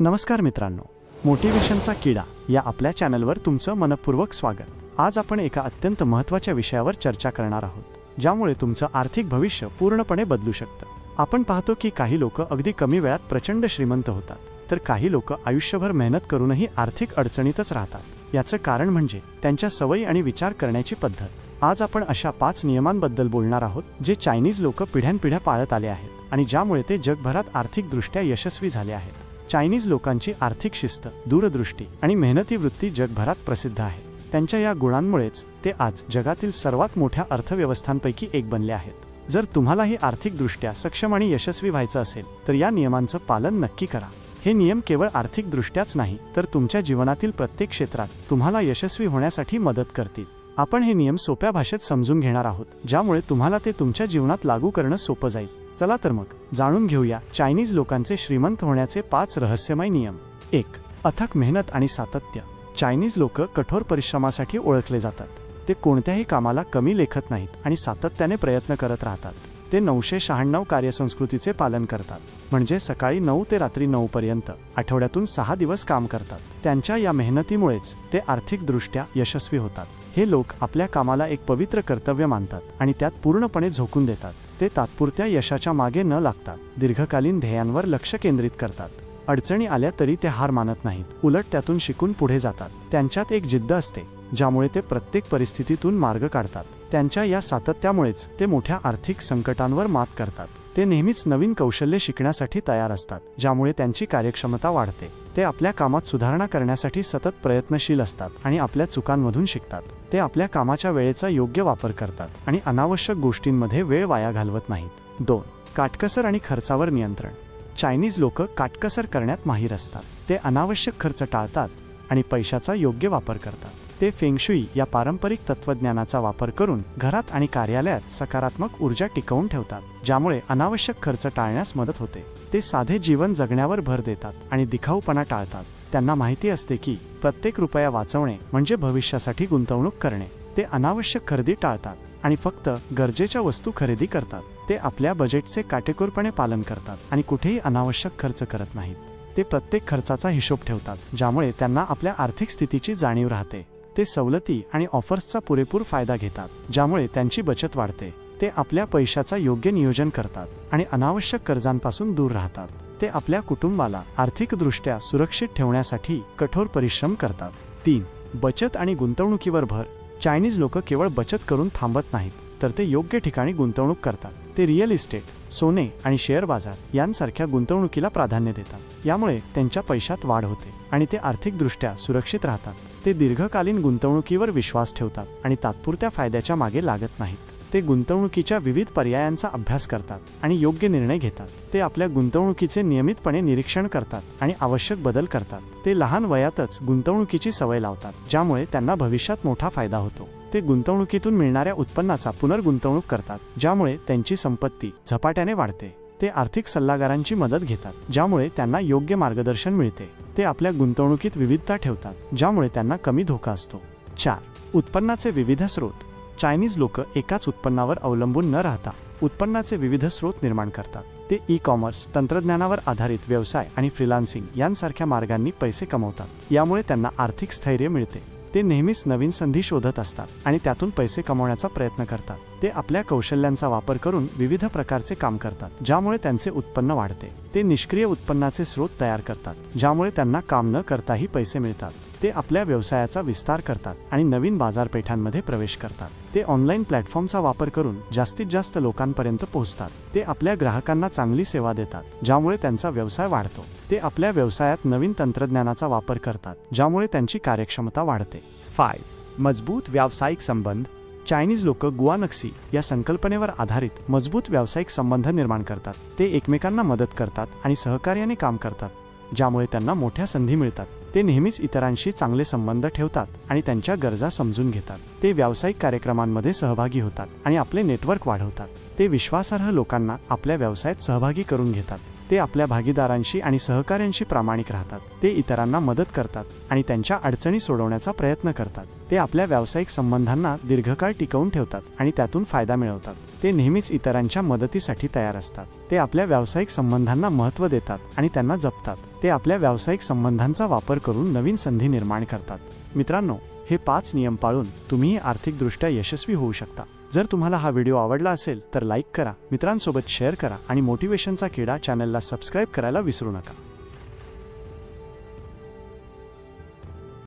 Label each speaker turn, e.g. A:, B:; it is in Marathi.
A: नमस्कार मित्रांनो. मोटिवेशनचा किडा या आपल्या चॅनलवर तुमचं मनपूर्वक स्वागत. आज आपण एका अत्यंत महत्त्वाच्या विषयावर चर्चा करणार आहोत ज्यामुळे तुमचं आर्थिक भविष्य पूर्णपणे बदलू शकतं. आपण पाहतो की काही लोक अगदी कमी वेळात प्रचंड श्रीमंत होतात तर काही लोक आयुष्यभर मेहनत करूनही आर्थिक अडचणीतच राहतात. याचं कारण म्हणजे त्यांच्या सवयी आणि विचार करण्याची पद्धत. आज आपण अशा पाच नियमांबद्दल बोलणार आहोत जे चायनीज लोक पिढ्यानपिढ्या पाळत आले आहेत आणि ज्यामुळे ते जगभरात आर्थिकदृष्ट्या यशस्वी झाले आहेत. चायनीज लोकांची आर्थिक शिस्त दूरदृष्टी आणि मेहनती वृत्ती जगभरात प्रसिद्ध आहे. त्यांच्या या गुणांमुळेच ते आज जगातील सर्वात मोठ्या अर्थव्यवस्थांपैकी एक बनले आहेत. जर तुम्हालाही आर्थिकदृष्ट्या सक्षम आणि यशस्वी व्हायचं असेल तर या नियमांचं पालन नक्की करा. हे नियम केवळ आर्थिकदृष्ट्याच नाही तर तुमच्या जीवनातील प्रत्येक क्षेत्रात तुम्हाला यशस्वी होण्यासाठी मदत करतील. आपण हे नियम सोप्या भाषेत समजून घेणार आहोत ज्यामुळे तुम्हाला ते तुमच्या जीवनात लागू करणं सोपं जाईल. चला तर मग जाणून घेऊया चायनीज लोकांचे श्रीमंत होण्याचे पाच रहस्यमय नियम. एक अथक मेहनत आणि सातत्य. चायनीज लोक कठोर परिश्रमासाठी ओळखले जातात. ते कोणत्याही कामाला कमी लेखत नाहीत आणि सातत्याने प्रयत्न करत राहतात. ते नऊशे शहाण्णव कार्यसंस्कृतीचे पालन करतात. म्हणजे सकाळी नऊ ते रात्री नऊ पर्यंत आठवड्यातून सहा दिवस काम करतात. त्यांच्या या मेहनतीमुळेच ते आर्थिकदृष्ट्या यशस्वी होतात. हे लोक आपल्या कामाला एक पवित्र कर्तव्य मानतात आणि त्यात पूर्णपणे झोकून देतात. ते तात्पुरत्या यशाच्या मागे न लागतात. दीर्घकालीन ध्येयांवर लक्ष केंद्रित करतात. अडचणी आल्या तरी ते हार मानत नाहीत. उलट त्यातून शिकून पुढे जातात. त्यांच्यात एक जिद्द असते ज्यामुळे ते प्रत्येक परिस्थितीतून मार्ग काढतात. त्यांच्या या सातत्यामुळेच ते मोठ्या आर्थिक संकटांवर मात करतात. ते नेहमीच नवीन कौशल्य शिकण्यासाठी तयार असतात ज्यामुळे त्यांची कार्यक्षमता वाढते. ते आपल्या कामात सुधारणा करण्यासाठी सतत प्रयत्नशील असतात आणि आपल्या चुकांमधून शिकतात. ते आपल्या कामाच्या वेळेचा योग्य वापर करतात आणि अनावश्यक गोष्टींमध्ये वेळ वाया घालवत नाहीत. दोन काटकसर आणि खर्चावर नियंत्रण. चायनीज लोक काटकसर करण्यात माहीर असतात. ते अनावश्यक खर्च टाळतात आणि पैशाचा योग्य वापर करतात. ते फेंगशुई या पारंपरिक तत्वज्ञानाचा वापर करून घरात आणि कार्यालयात सकारात्मक ऊर्जा टिकवून ठेवतात ज्यामुळे अनावश्यक खर्च टाळण्यास मदत होते. ते साधे जीवन जगण्यावर भर देतात आणि दिखाऊपणा टाळतात. त्यांना माहिती असते की प्रत्येक रुपया वाचवणे म्हणजे भविष्यासाठी गुंतवणूक करणे. ते अनावश्यक खरेदी टाळतात आणि फक्त गरजेच्या वस्तू खरेदी करतात. ते आपल्या बजेटचे काटेकोरपणे पालन करतात आणि कुठेही अनावश्यक खर्च करत नाहीत. ते प्रत्येक खर्चाचा हिशोब ठेवतात ज्यामुळे त्यांना आपल्या आर्थिक स्थितीची जाणीव राहते. ते सवलती आणि ऑफर्सचा पुरेपूर फायदा घेतात ज्यामुळे त्यांची बचत वाढते. ते आपल्या पैशाचा योग्य नियोजन करतात आणि अनावश्यक कर्जांपासून दूर राहतात. ते आपल्या कुटुंबाला आर्थिकदृष्ट्या सुरक्षित ठेवण्यासाठी कठोर परिश्रम करतात. तीन बचत आणि गुंतवणुकीवर भर. चायनीज लोक केवळ बचत करून थांबत नाहीत. तर ते योग्य ठिकाणी गुंतवणूक करतात. ते रिअल इस्टेट सोने आणि शेअर बाजार यांसारख्या गुंतवणुकीला प्राधान्य देतात. यामुळे त्यांच्या पैशात वाढ होते आणि ते आर्थिकदृष्ट्या सुरक्षित राहतात. ते दीर्घकालीन गुंतवणुकीवर विश्वास ठेवतात आणि तात्पुरत्या फायद्याच्या मागे लागत नाहीत. ते गुंतवणुकीच्या विविध पर्यायांचा अभ्यास करतात आणि योग्य निर्णय घेतात. ते आपल्या गुंतवणुकीचे नियमितपणे निरीक्षण करतात आणि आवश्यक बदल करतात. ते लहान वयातच गुंतवणुकीची सवय लावतात ज्यामुळे त्यांना भविष्यात मोठा फायदा होतो. ते गुंतवणुकीतून मिळणाऱ्या उत्पन्नाचा पुनर्गुंतवणूक करतात ज्यामुळे त्यांची संपत्ती झपाट्याने वाढते. ते आर्थिक सल्लागारांची मदत घेतात ज्यामुळे त्यांना योग्य मार्गदर्शन मिळते. ते आपल्या गुंतवणुकीत विविधता ठेवतात ज्यामुळे त्यांना कमी धोका असतो. चार. उत्पन्नाचे विविध स्रोत. चायनीज लोक एकाच उत्पन्नावर अवलंबून न राहता उत्पन्नाचे विविध स्रोत निर्माण करतात. ते ई कॉमर्स तंत्रज्ञानावर आधारित व्यवसाय आणि फ्रीलान्सिंग यांसारख्या मार्गांनी पैसे कमवतात. यामुळे त्यांना आर्थिक स्थैर्य मिळते. ते नेहमीच नवीन संधी शोधत असतात आणि त्यातून पैसे कमवण्याचा प्रयत्न करतात. ते आपल्या कौशल्यांचा वापर करून विविध प्रकारचे काम करतात ज्यामुळे त्यांचे उत्पन्न वाढते. ते निष्क्रिय उत्पन्नाचे स्रोत तयार करतात ज्यामुळे त्यांना काम न करताही पैसे मिळतात. ते आपल्या व्यवसायाचा विस्तार करतात आणि नवीन बाजारपेठांमध्ये प्रवेश करतात. ते ऑनलाईन प्लॅटफॉर्मचा वापर करून जास्तीत जास्त लोकांपर्यंत पोहोचतात. ते आपल्या ग्राहकांना चांगली सेवा देतात ज्यामुळे त्यांचा व्यवसाय वाढतो. ते आपल्या व्यवसायात नवीन तंत्रज्ञानाचा वापर करतात ज्यामुळे त्यांची कार्यक्षमता वाढते. फाय मजबूत व्यावसायिक संबंध. चायनीज लोक गुआनक्सी या संकल्पनेवर आधारित मजबूत व्यावसायिक संबंध निर्माण करतात. ते एकमेकांना मदत करतात आणि सहकार्याने काम करतात. ज्यामुळे त्यांना मोठ्या संधी मिळतात. ते नेहमीच इतरांशी चांगले संबंध ठेवतात आणि त्यांच्या गरजा समजून घेतात. ते व्यावसायिक कार्यक्रमांमध्ये सहभागी होतात आणि आपले नेटवर्क वाढवतात. ते विश्वासार्ह लोकांना आपल्या व्यवसायात सहभागी करून घेतात. ते आपल्या भागीदारांशी आणि सहकाऱ्यांशी प्रामाणिक राहतात. ते इतरांना मदत करतात आणि त्यांच्या अडचणी सोडवण्याचा प्रयत्न करतात. ते आपल्या व्यावसायिक संबंधांना दीर्घकाळ टिकवून ठेवतात आणि त्यातून फायदा मिळवतात. ते नेहमीच इतरांच्या मदतीसाठी तयार असतात. ते आपल्या व्यावसायिक संबंधांना महत्त्व देतात आणि त्यांना जपतात. ते आपल्या व्यावसायिक संबंधांचा वापर करून नवीन संधी निर्माण करतात. मित्रांनो हे पाच नियम पाळून तुम्हीही आर्थिकदृष्ट्या यशस्वी होऊ शकता. जर तुम्हाला हा व्हिडिओ आवडला असेल तर लाईक करा मित्रांसोबत शेअर करा आणि मोटिवेशनचा किडा चॅनलला सबस्क्राईब करायला विसरू नका.